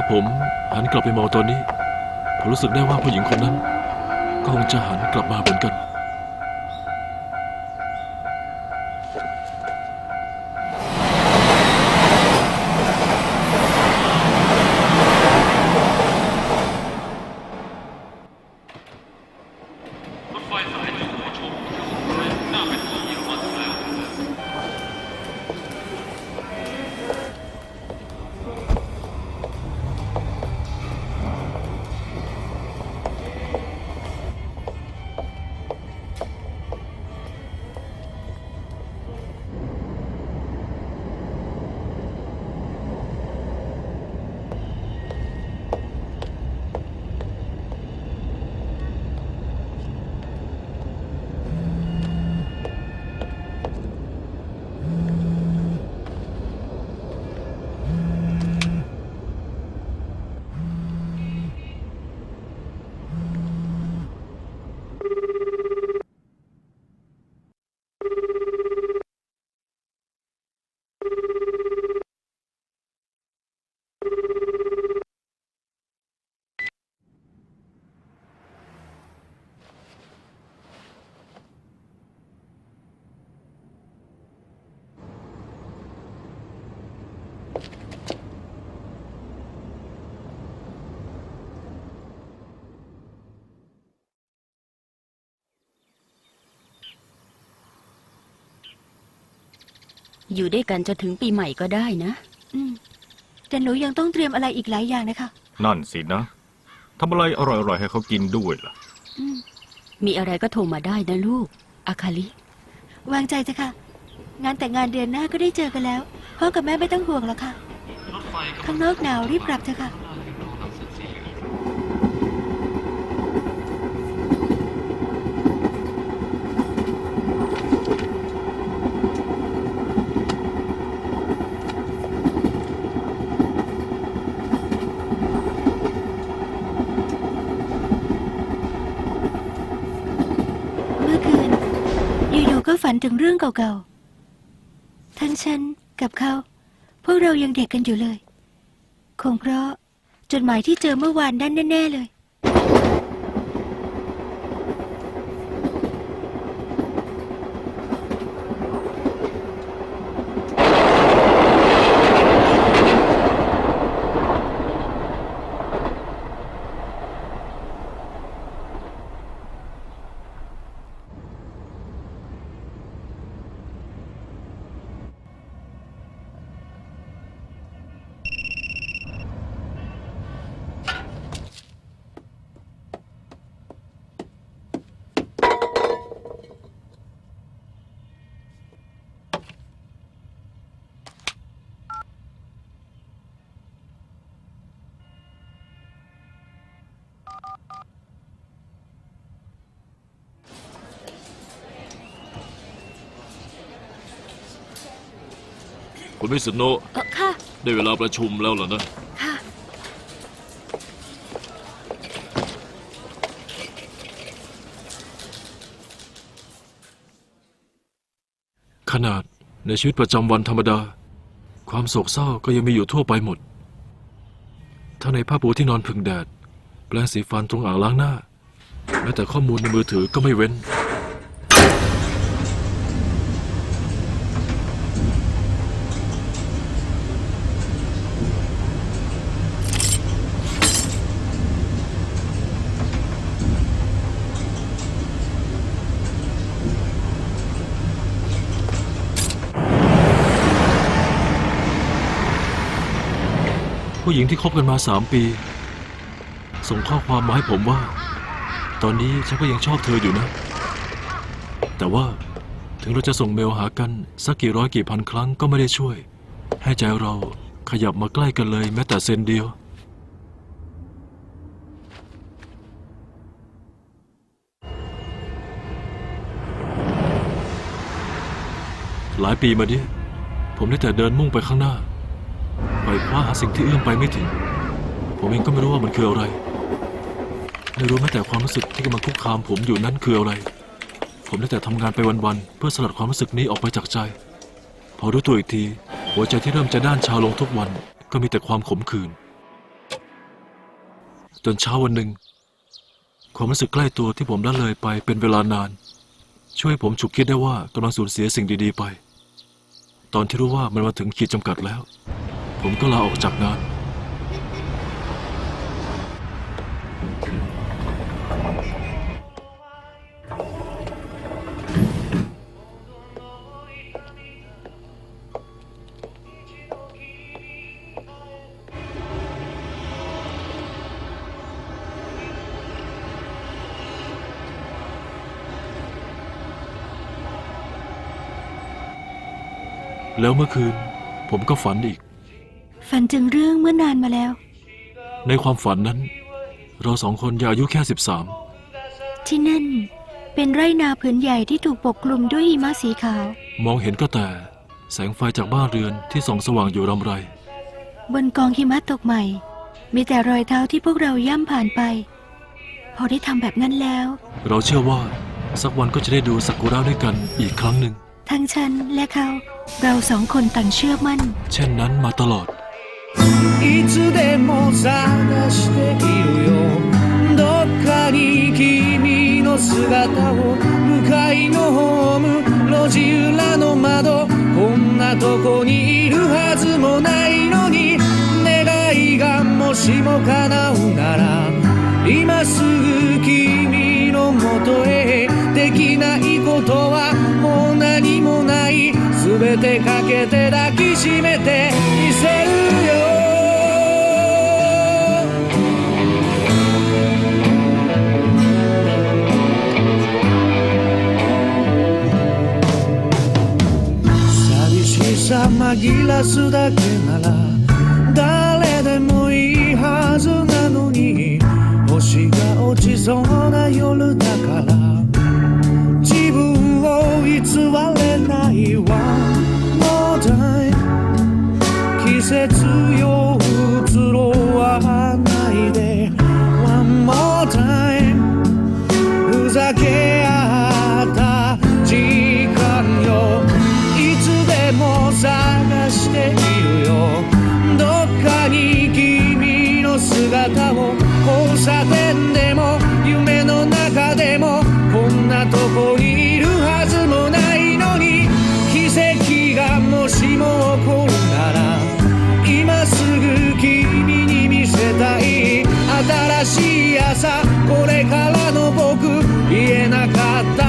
าผมหันกลับไปมองตอนนี้ ผมรู้สึกได้ว่าผู้หญิงคนนั้น ก็คงจะหันกลับมาเหมือนกัน อยู่ด้วยกันจนถึงปีใหม่ก็ได้นะ อืมแต่หนูยังต้องเตรียมอะไรอีกหลายอย่างนะคะ นั่นสินะทำอะไรอร่อยๆให้เขากินด้วยล่ะ อืมมีอะไรก็โทรมาได้นะลูก อาคาลิ วางใจเถอะค่ะ งานแต่งงานเดือนหน้าก็ได้เจอกันแล้วพ่อกับแม่ไม่ต้องห่วงหรอกค่ะ ข้างนอกหนาวรีบกลับเถอะค่ะ เมื่อคืน อยู่ๆ ก็ฝันถึงเรื่องเก่าๆ ทั้งฉันกับเขา พวกเรายังเด็กกันอยู่เลย คงเพราะจดหมายที่เจอเมื่อวานนั่นแน่ ๆ เลย คุณมิสโนะเออค่ะ ได้เวลาประชุมแล้วเหรอนะ ค่ะ ขนาดในชีวิตประจำวันธรรมดา ความโศกเศร้าก็ยังมีอยู่ทั่วไปหมด ทั้งในผ้าปูที่นอนพึ่งแดด แปรงสีฟันตรงอ่างล้างหน้า แม้แต่ข้อมูลในมือถือก็ไม่เว้น ผู้หญิงที่คบกันมาสามปี ส่งข้อความมาให้ผมว่า ตอนนี้ฉันก็ยังชอบเธออยู่นะ แต่ว่าถึงเราจะส่งเมลหากันสักกี่ร้อยกี่พันครั้งก็ไม่ได้ช่วย ให้ใจเราขยับมาใกล้กันเลยแม้แต่เซนเดียว หลายปีมานี้ผมได้แต่เดินมุ่งไปข้างหน้า ไปคว้าหาสิ่งที่เอื้อมไปไม่ถึง ผมเองก็ไม่รู้ว่ามันคืออะไร ไม่รู้แม้แต่ความรู้สึกที่กำลังคุกคามผมอยู่นั้นคืออะไร ผมได้แต่ทำงานไปวันๆเพื่อสลัดความรู้สึกนี้ออกไปจากใจ พอรู้ตัวอีกที หัวใจที่เริ่มจะด้านชาลงทุกวันก็มีแต่ความขมขื่นจนเช้าวันหนึ่ง ความรู้สึกใกล้ตัวที่ผมละเลยไปเป็นเวลานาน ช่วยผมฉุกคิดได้ว่ากำลังสูญเสียสิ่งดีๆไป ตอนที่รู้ว่ามันมาถึงขีดจำกัดแล้ว ผมก็ลาออกจากงาน แล้วเมื่อคืนผมก็ฝันอีก ฝันถึงเรื่องเมื่อนานมาแล้ว ในความฝันนั้น เราสองคนยังอายุแค่สิบสามที่นั่น เป็นไร่นาผืนใหญ่ที่ถูกปกคลุมด้วยหิมะสีขาวมองเห็นก็แต่ แสงไฟจากบ้านเรือนที่ส่องสว่างอยู่รำไร บนกองหิมะตกใหม่ มีแต่รอยเท้าที่พวกเราย่ำผ่านไป พอได้ทำแบบนั้นแล้ว เราเชื่อว่า สักวันก็จะได้ดูสักุระด้วยกันอีกครั้งหนึ่ง ทั้งฉันและเขา เราสองคนต่างเชื่อมั่น เช่นนั้นมาตลอด いつでも探しているよ。どっかに君の姿を向かいのホーム路地裏の窓。こんなとこにいるはずもないのに。願いがもしも叶うなら今すぐ君のもとへ。できないことはもう何もない。全てかけて抱きしめてみせるよ。寂しさ紛らすだけなら誰でもいいはずなのに星が落ちそうな夜だから自分を偽れ節よ移ろわないで。One more time ふざけ合った時間よ。いつでも探しているよ。どっかに君の姿を。交差点でも夢の中でも。こんなとこにいるはずもないのに。奇跡がもしも起こる。新しい朝。これからの僕言えなかった。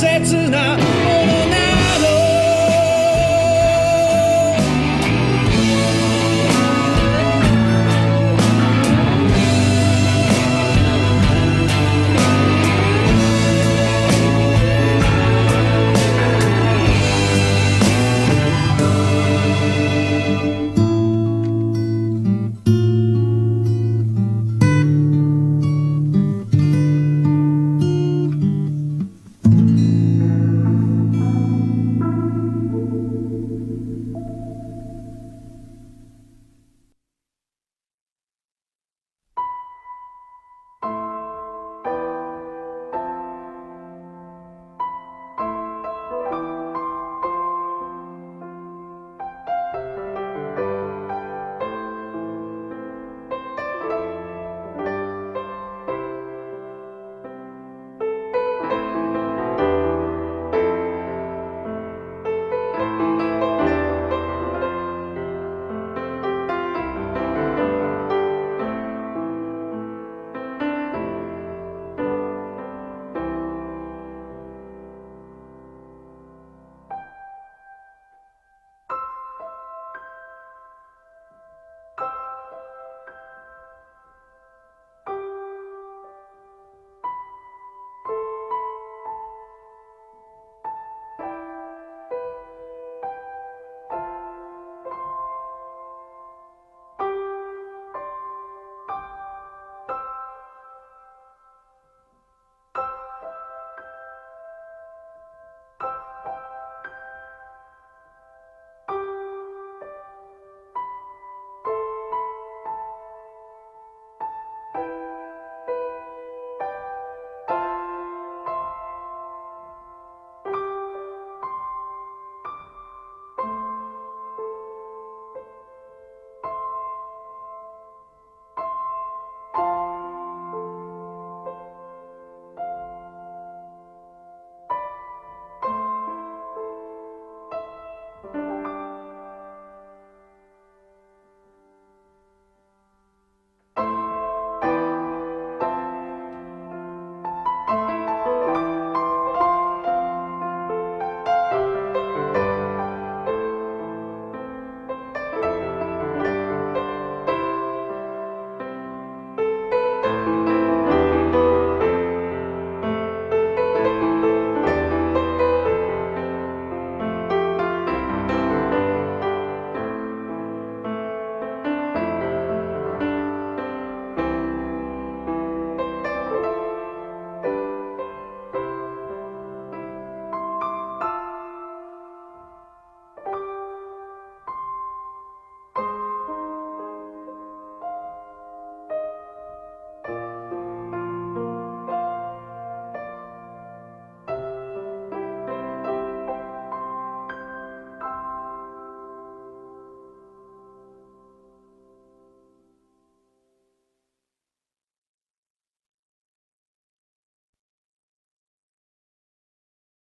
sets